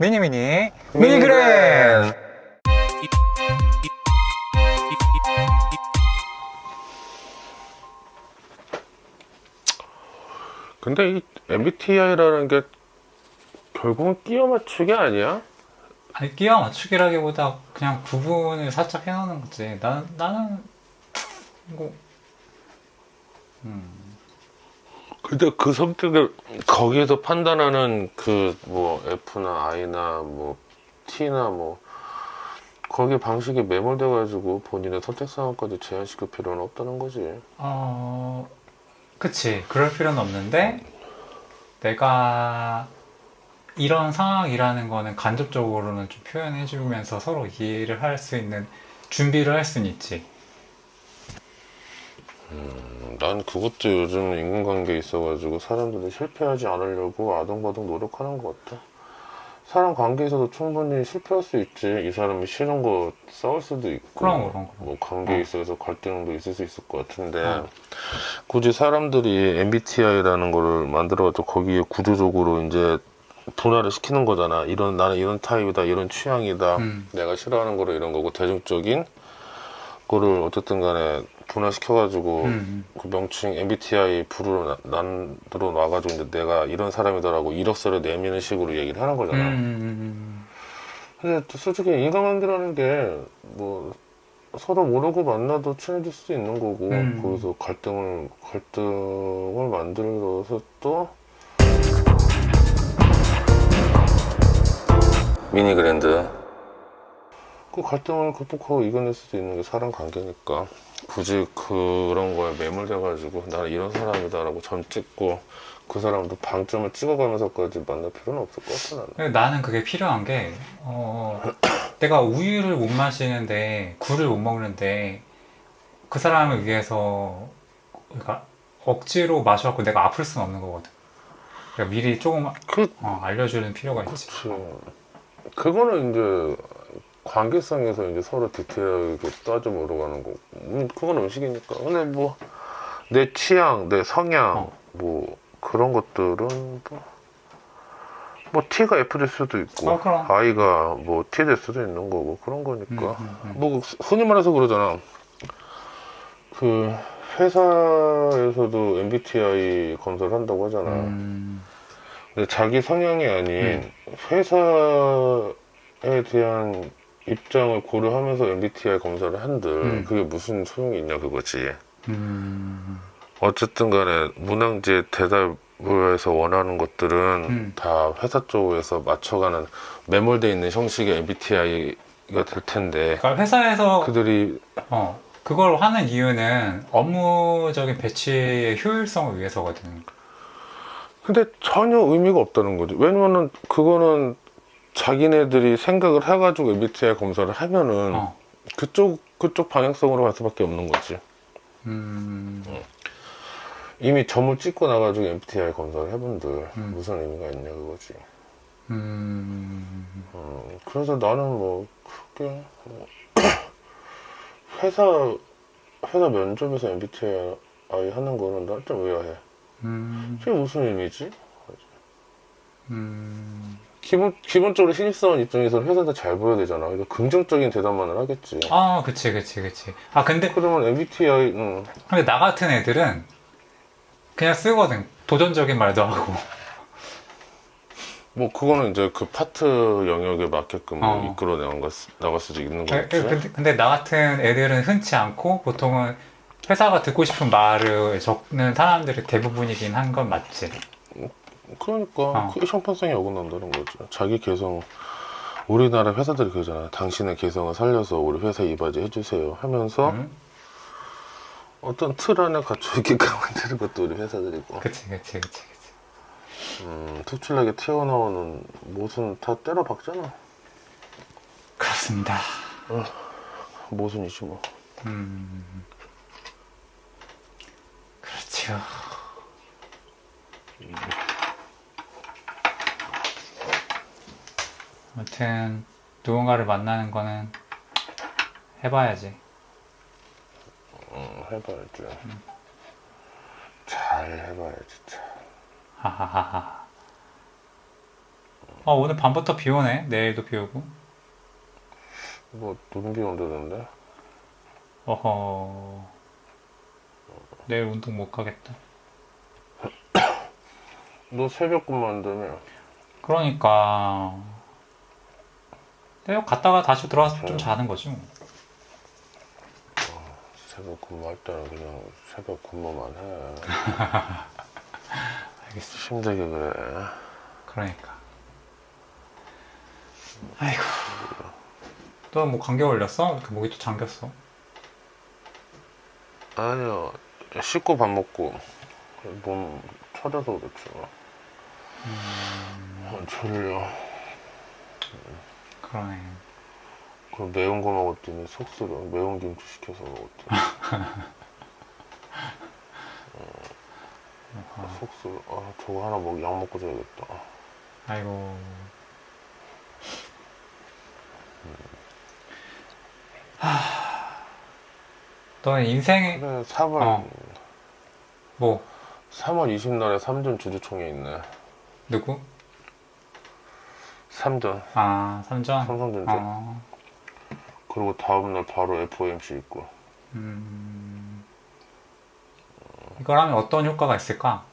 미니미니. 미니그램. 근데 이 MBTI라는 게 결국은 끼워 맞추기 아니야? 아니 끼워 맞추기라기보다 그냥 구분을 살짝 해놓는 거지. 나는 나는 뭐 음, 근데 그 성격을 거기에서 판단하는 그 뭐 F나 I나 뭐 T나 뭐 거기 방식이 매몰돼 가지고 본인의 선택 상황까지 제한시킬 필요는 없다는 거지. 어 그치 그럴 필요는 없는데 내가 이런 상황이라는 거는 간접적으로는 좀 표현해주면서 서로 이해를 할 수 있는 준비를 할 수는 있지 음, 난 그것도 요즘 인간관계에 있어가지고 사람들이 실패하지 않으려고 아동바동 노력하는 것 같아. 사람 관계에서도 충분히 실패할 수 있지. 이 사람이 싫은 거 싸울 수도 있고. 그럼, 그럼, 그럼. 뭐 관계에 어. 있어서 갈등도 있을 수 있을 것 같은데 어. 굳이 사람들이 MBTI라는 거를 만들어가지고 거기에 구조적으로 이제 분할을 시키는 거잖아. 이런 나는 이런 타입이다, 이런 취향이다. 음. 내가 싫어하는 거로 이런 거고 대중적인 거를 어쨌든 간에 분할시켜가지고 음. 그 명칭 MBTI 부르러 나- 난들어 와가지고 이제 내가 이런 사람이다라고 이력서를 내미는 식으로 얘기를 하는 음. 거잖아. 음. 근데 또 솔직히 인간관계라는 게 뭐 서로 모르고 만나도 친해질 수도 있는 거고 음. 거기서 갈등을 갈등을 만들어서 또 미니 그랜드 그 갈등을 극복하고 이겨낼 수도 있는 게 사람 관계니까 굳이 그런 거에 매몰돼가지고 나는 이런 사람이다라고 점 찍고 그 사람도 방점을 찍어가면서까지 만날 필요는 없을 것 같아 나는. 나는 그게 필요한 게, 어, 내가 우유를 못 마시는데, 굴을 못 먹는데, 그 사람을 위해서, 그러니까 억지로 마셔갖고 내가 아플 수는 없는 거거든. 그러니까 미리 조금 그 어, 알려주는 필요가 있지. 그거는 이제 관계성에서 이제 서로 디테일하게 따져 물어가는 거고. 음, 그건 음식이니까. 근데 뭐, 내 취향, 내 성향, 어. 뭐, 그런 것들은 뭐, 뭐, T가 F 될 수도 있고, 어. I가 뭐, T 될 수도 있는 거고, 그런 거니까. 음, 음, 음. 뭐, 흔히 말해서 그러잖아. 그, 회사에서도 MBTI 검사를 한다고 하잖아. 음, 근데 자기 성향이 아닌 음. 회사에 대한 입장을 고려하면서 MBTI 검사를 한들 음. 그게 무슨 소용이 있냐 그거지. 음, 어쨌든 간에 문항지에 대답을 해서 원하는 것들은 음. 다 회사 쪽에서 맞춰가는 매몰돼 있는 형식의 MBTI가 될 텐데 그러니까 회사에서 그들이 어, 그걸 하는 이유는 업무적인 배치의 효율성을 위해서거든. 근데 전혀 의미가 없다는 거지. 왜냐면은 그거는 자기네들이 생각을 해가지고 MBTI 검사를 하면은 어, 그쪽 그쪽 방향성으로 갈 수밖에 없는 거지. 음, 이미 점을 찍고 나가지고 MBTI 검사를 해본들 음. 무슨 의미가 있냐 그거지. 음, 어, 그래서 나는 뭐 그게 뭐 회사 회사 면접에서 MBTI 하는 거는 나좀 의아해. 음, 그게 무슨 의미지? 음. 기본 기본적으로 신입사원 입장에서는 회사도 잘 보여야 되잖아. 그러니까 긍정적인 대답만을 하겠지. 아, 그치, 그치, 그치. 아, 근데, 그러면 MBTI 음, 근데 나 같은 애들은 그냥 쓰거든. 도전적인 말도 하고. 뭐 그거는 이제 그 파트 영역에 맞게끔 어. 이끌어 나갈, 수, 나갈 수도 있는 그- 거겠지. 근데, 근데 나 같은 애들은 흔치 않고 보통은 회사가 듣고 싶은 말을 적는 사람들이 대부분이긴 한 건 맞지. 그러니까 어. 그게 형평성이 어긋난다는 거죠. 자기 개성 우리나라 회사들이 그러잖아. 당신의 개성을 살려서 우리 회사 이바지 해주세요 하면서 응? 어떤 틀 안에 갇혀 있게끔 만드는 것도 우리 회사들이고 그치, 그치, 그치, 그치. 음, 특출나게 튀어나오는 모순 다 때려 박잖아. 그렇습니다. 모순이지 뭐. 음. 그렇죠. 아무튼 누군가를 만나는 거는 해봐야지. 음, 해봐야지. 잘 해봐야지. 잘. 하하하하. 어, 오늘 밤부터 비 오네. 내일도 비 오고. 뭐 눈비 온다던데 어허. 내일 운동 못 가겠다. 너 새벽 근무한다며 그러니까. 새벽 갔다가 다시 들어와서 좀 자는 거지. 뭐. 새벽 근무할 때는 그냥 새벽 근무만 해 알겠어. 힘들게 그래 그러니까. 아이고. 또 뭐 감기 걸렸어? 이렇게 목이 또 잠겼어. 아니야 씻고 밥 먹고 몸 찾아서 그렇지 음. 아, 졸려 그러네. 그럼 매운 거 먹었더니 속 쓰려 매운 김치 시켜서 먹었더니 어, 속 쓰려 아 저거 하나 먹, 약 먹고 자야겠다 아이고. 하. 너는 인생에 그래 3월 어. 뭐 3월 20날에 삼전 주주총회 있네 누구? 삼전 아 삼전. 삼성전자 어. 그리고 다음날 바로 FOMC 있고 음. 이걸 하면 어떤 효과가 있을까?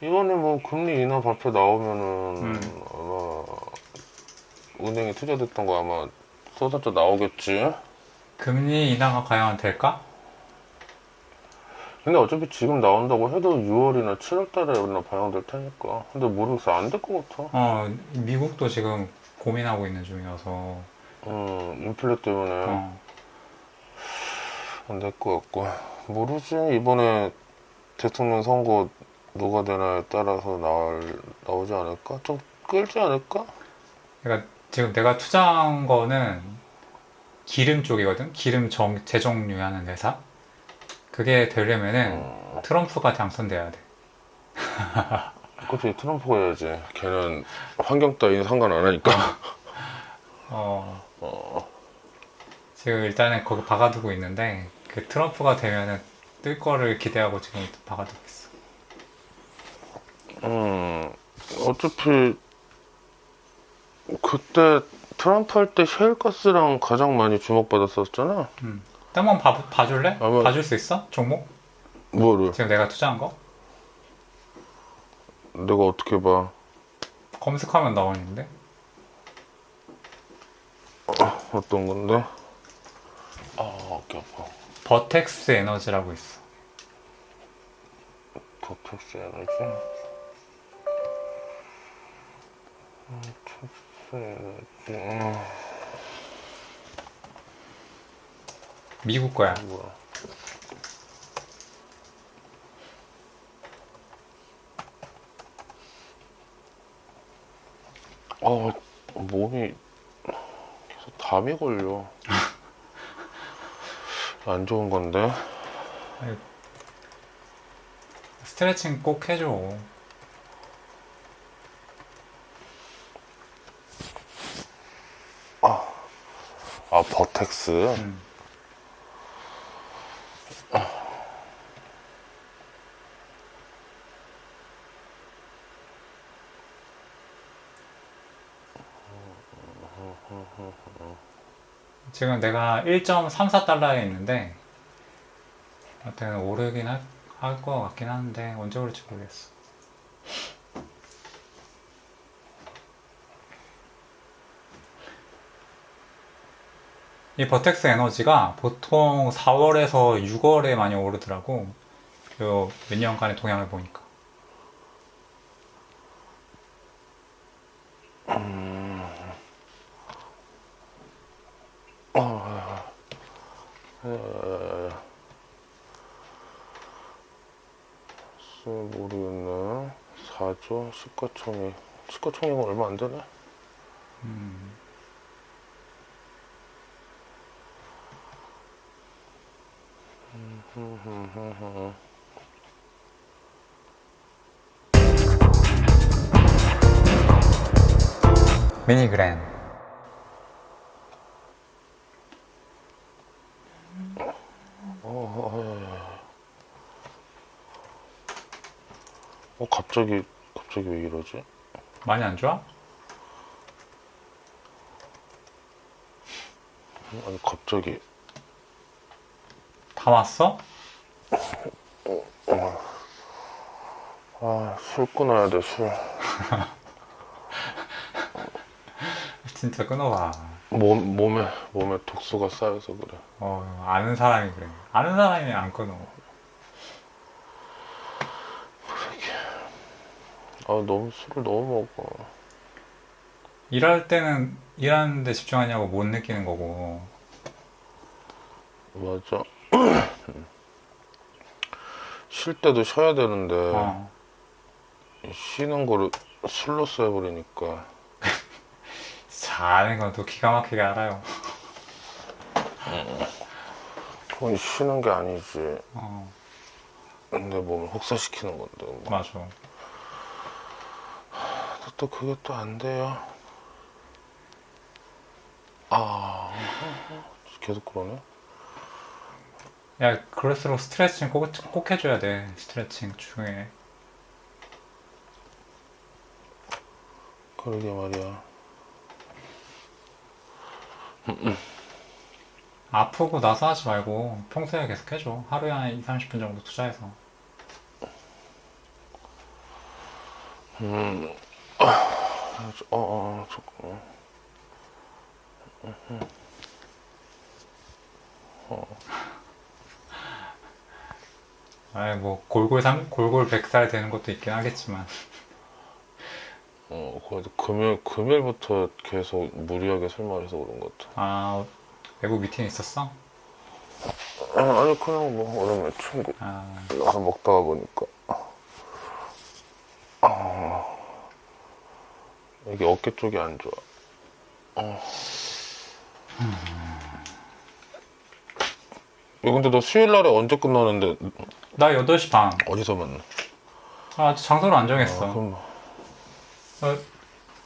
이번에 뭐 금리 인하 발표 나오면은 음. 아마 은행에 투자됐던 거 아마 쏟아져 나오겠지. 금리 인하가 과연 될까? 근데 어차피 지금 나온다고 해도 6월이나 7월 달에나 반영될 테니까. 근데 모르겠어. 안 될 것 같아. 어 미국도 지금 고민하고 있는 중이어서. 음, 인플레 때문에 어. 안 될 것 같고. 모르지. 이번에 대통령 선거 누가 되나에 따라서 나올, 나오지 않을까? 좀 끌지 않을까? 그러니까 지금 내가 투자한 거는 기름 쪽이거든. 기름 정, 재정류하는 회사. 그게 되려면은 음, 트럼프가 당선돼야 돼. 그치. 트럼프가 해야지. 걔는 환경 따위는 상관 안 하니까. 어, 어. 지금 일단은 거기 박아두고 있는데 그 트럼프가 되면은 뜰 거를 기대하고 지금 박아두고 있어. 음, 어차피 그때 트럼프 할 때 셰일가스랑 가장 많이 주목받았었잖아. 음. 한번 봐, 봐줄래? 아마- 봐줄 수 있어? 종목? 뭐를? 지금 내가 투자한 거? 내가 어떻게 봐? 검색하면 나오는데? 어떤 건데? 아, 어깨 아파. 버텍스 에너지라고 있어. 버텍스 에너지. 버텍스 에너지. 음, 미국 거야. 뭐야? 아, 몸이 계속 담이 걸려. 안 좋은 건데. 스트레칭 꼭 해줘. 아, 버텍스. 음. 지금 내가 1.34달러에 있는데 하여튼 오르긴 할 것 같긴 한데 언제 오를지 모르겠어. 이 버텍스 에너지가 보통 4월에서 6월에 많이 오르더라고. 요몇 년간의 동향을 보니까. 글쎄, 모르겠네. 4조 시가총액. 시가총액은 얼마 안 되네. 음. 미니그램. 어, 갑자기, 갑자기 왜 이러지? 많이 안 좋아? 아니 갑자기 다 왔어? 아 술 끊어야 돼 술. 진짜 끊어봐. 몸 몸에 몸에 독소가 쌓여서 그래. 어, 아는 사람이 그래. 아는 사람이 안 끊어. 아 너무 술을 너무 먹어. 일할 때는 일하는데 집중하냐고 못 느끼는 거고. 맞아. 쉴 때도 쉬어야 되는데 어. 쉬는 거를 술로 써버리니까 잘하는 건 또 기가 막히게 알아요. 그건 쉬는 게 아니지. 어, 내 몸을 혹사시키는 건데. 뭐. 맞아. 또 그게 또 안 돼요. 아 계속 그러네. 야, 그럴수록 스트레칭 꼭, 꼭 해줘야 돼. 스트레칭 중에. 그러게 말이야. 아프고 나서 하지 말고 평소에 계속 해줘. 하루에 한 2, 30분 정도 투자해서. 음. 아, 저- 어, 어, 잠깐. 아이, 뭐, 골골 삼, 골골 100살 되는 것도 있긴 하겠지만. 어, 그래도 금요일, 금요일부터 계속 무리하게 술 마셔서 그런 것 같아. 아, 외부 미팅 있었어? 아, 아니, 그냥 뭐, 오랜만에 친구 아, 나서 먹다가 보니까. 여기 어깨 쪽이 안 좋아. 어. 야, 근데 너 수요일 날에 언제 끝나는데 나 8시 반. 어디서 만나? 아, 아직 장소를 안 정했어. 아, 그럼 어,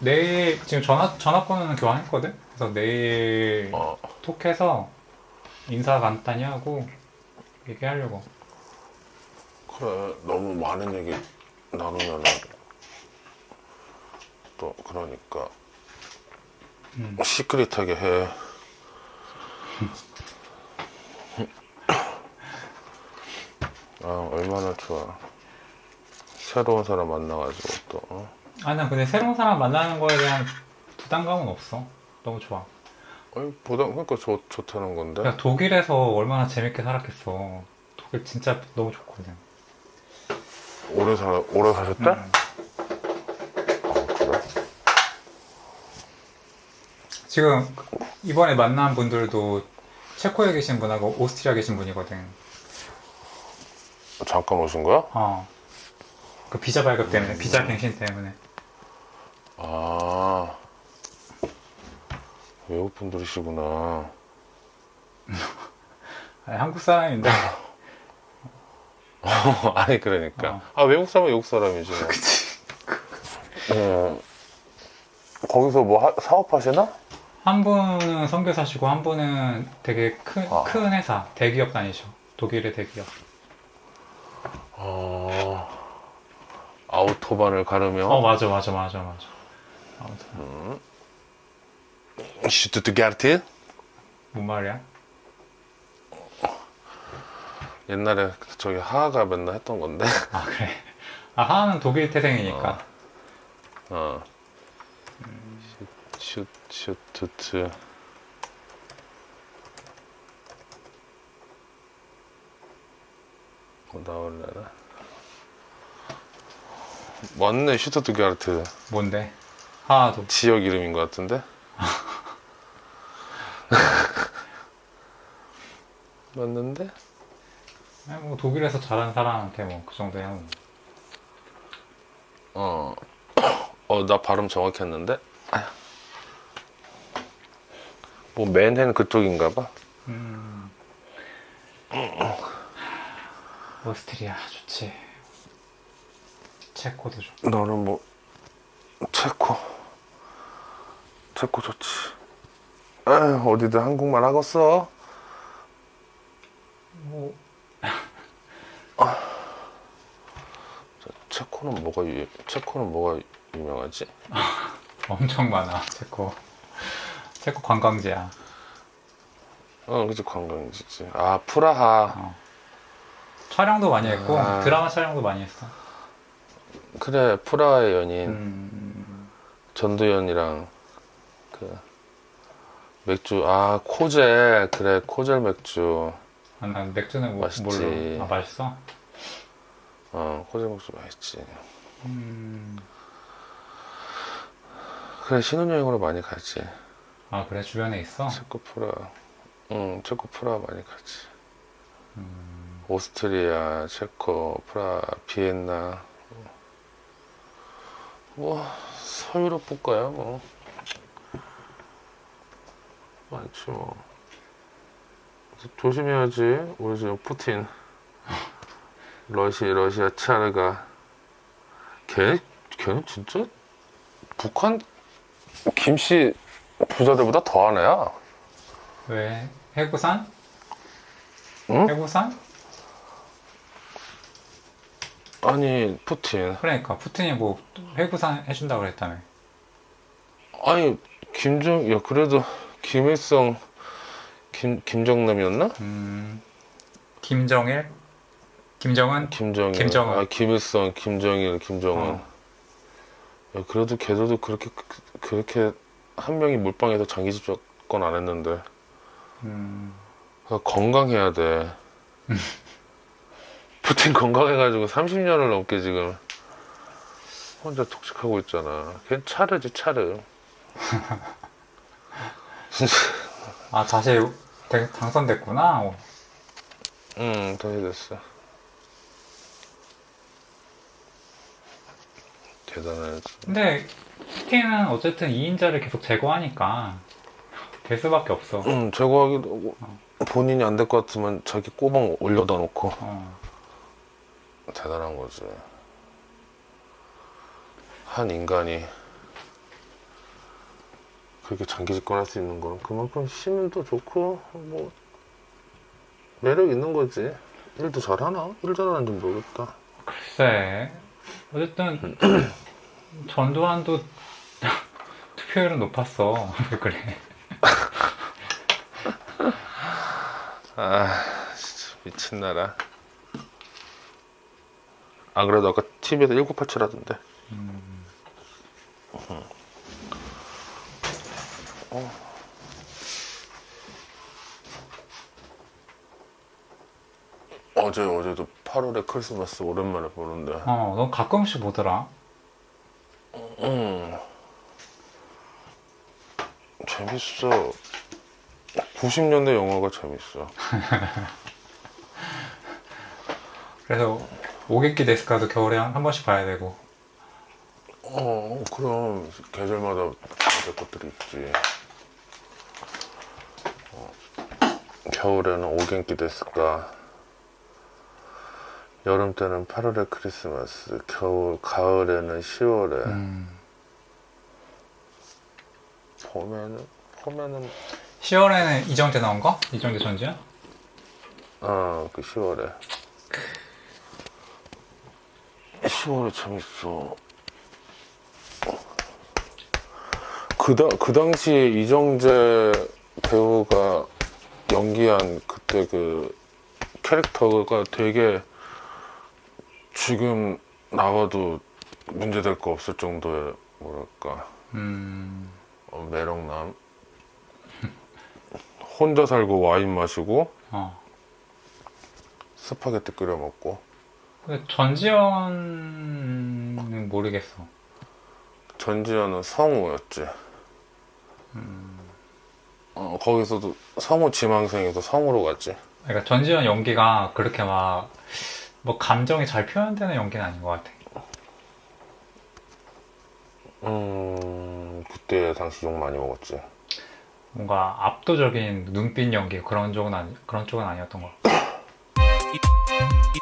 내일, 지금 전화, 전화번호는 교환했거든? 그래서 내일 어, 톡해서 인사 간단히 하고 얘기하려고. 그래 너무 많은 얘기 나누면은 또 그러니까 음. 시크릿하게 해. 아 얼마나 좋아. 새로운 사람 만나가지고 또 어? 아니, 난 근데 새로운 사람 만나는 거에 대한 부담감은 없어. 너무 좋아. 아니 보다 그러니까 좋 좋다는 건데. 야, 독일에서 얼마나 재밌게 살았겠어. 독일 진짜 너무 좋거든. 오래 살 오래 사셨대? 음. 아, 그래? 지금 이번에 만난 분들도 체코에 계신 분하고 오스트리아 계신 분이거든. 잠깐 오신 거야? 어. 그 비자 발급 때문에, 비자 갱신 때문에. 아 외국 분들이시구나. 아니, 한국 사람인데. 아니 그러니까 어. 아 외국 사람은 외국 사람이지 뭐. 어, 거기서 뭐 하- 사업하시나? 한 분은 선교사시고 한 분은 되게 큰, 아. 큰 회사, 대기업 다니셔. 독일의 대기업. 어, 아우토반을 가르며 어, 맞아, 맞아, 맞아, 맞아. 아무튼, 슈투트가르트 뭔 말이야? 옛날에 저기 하하가 맨날 했던 건데 아, 그래. 아, 하나는 독일 태생이니까. 어. 슈, 슈투트 뭐 나올래나? 맞네 슈투트가르트 뭔데? 하나도. 지역 이름인 것 같은데? 맞는데? 아니, 뭐, 독일에서 자란 사람한테 뭐, 그 정도야. 뭐. 어. 어, 나 발음 정확히 했는데? 아휴. 뭐, 맨헨 그쪽인가 봐. 음. 오스트리아 좋지. 체코도 좋고. 너는 뭐, 체코. 체코 좋지. 에휴, 어디든 한국말 하겠어? 뭐, 체코는 뭐가, 유, 체코는 뭐가 유명하지? 엄청 많아 체코 체코 관광지야 어, 그치 관광지지. 아 프라하. 촬영도 많이 했고 아. 드라마 촬영도 많이 했어 그래 프라하의 연인 음, 전두연이랑 그 맥주 아 코젤 그래 코젤 맥주. 아, 난 맥주는 뭐, 맛있지. 뭘로 아 맛있어? 어 코젤 맥주 맛있지. 음, 그래 신혼여행으로 많이 가지. 아 그래 주변에 있어? 체코 프라. 응 체코 프라 많이 가지. 음, 오스트리아, 체코, 프라, 비엔나. 뭐 서유럽 국가야 뭐. 많지 뭐. 조심해야지. 우리 지금 푸틴. 러시 러시아 차르가. 걔 걔는 진짜 북한 김씨 부자들보다 더한 애야. 왜? 해구산? 응? 해구산? 아니 푸틴. 그러니까 푸틴이 뭐 해구산 해준다 그랬다며 아니 김정 야 그래도 김일성 김 김정남이었나? 음, 김정일? 김정은? 김정일 김정은. 아 김일성 김정일 김정은 어. 야 그래도 걔들도 그렇게 그- 그렇게 한 명이 몰빵해서 장기 집권 안 했는데. 음, 아, 건강해야 돼. 푸틴 건강해가지고 30년을 넘게 지금 혼자 독식하고 있잖아. 걔 차르지 차르. 아 다시 대- 당선됐구나? 어. 응 다시 됐어 대단하지 근데 푸틴은 어쨌든 2인자를 계속 제거하니까 될 수밖에 없어 응, 제거하기도 하고 본인이 안 될 것 같으면 자기 꼬방 올려다 놓고 어. 대단한 거지. 한 인간이 그렇게 장기 집권할 수 있는 거는 그만큼 시민도 좋고 뭐 매력 있는 거지. 일도 잘하나? 일 잘하는지 모르겠다. 글쎄 어쨌든 전두환도 투표율은 높았어 왜 그래 아, 진짜 미친 나라. 아 그래도 아까 TV에서 1987 하던데. 어. 어제 어제도 8월에 크리스마스 오랜만에 보는데. 어 넌 가끔씩 보더라 음. 재밌어. 90년대 영화가 재밌어. 그래서 오객기 데스카도 겨울에 한, 한 번씩 봐야 되고 어, 그럼 계절마다 다른 것들이 있지. 어, 겨울에는 오겐키 데스까. 여름 때는 8월에 크리스마스, 겨울, 가을에는 10월에, 음. 봄에는, 봄에는, 10월에는 이정재 나온 거? 이정재 전지현? 아, 그 10월에. 10월에 재밌어. 그, 다, 그 당시에 이정재 배우가 연기한 그때 그 캐릭터가 되게 지금 나와도 문제될 거 없을 정도의 뭐랄까 음. 어, 매력남 혼자 살고 와인 마시고 어. 스파게티 끓여 먹고 근데 전지현은 모르겠어. 전지현은 성우였지. 어, 거기서도 성우 지망생에서 성우로 갔지. 그러니까 전지현 연기가 그렇게 막 뭐 감정이 잘 표현되는 연기는 아닌 것 같아. 음, 그때 당시 욕 많이 먹었지. 뭔가 압도적인 눈빛 연기 그런 쪽은 아니 그런 쪽은 아니었던 것 같아.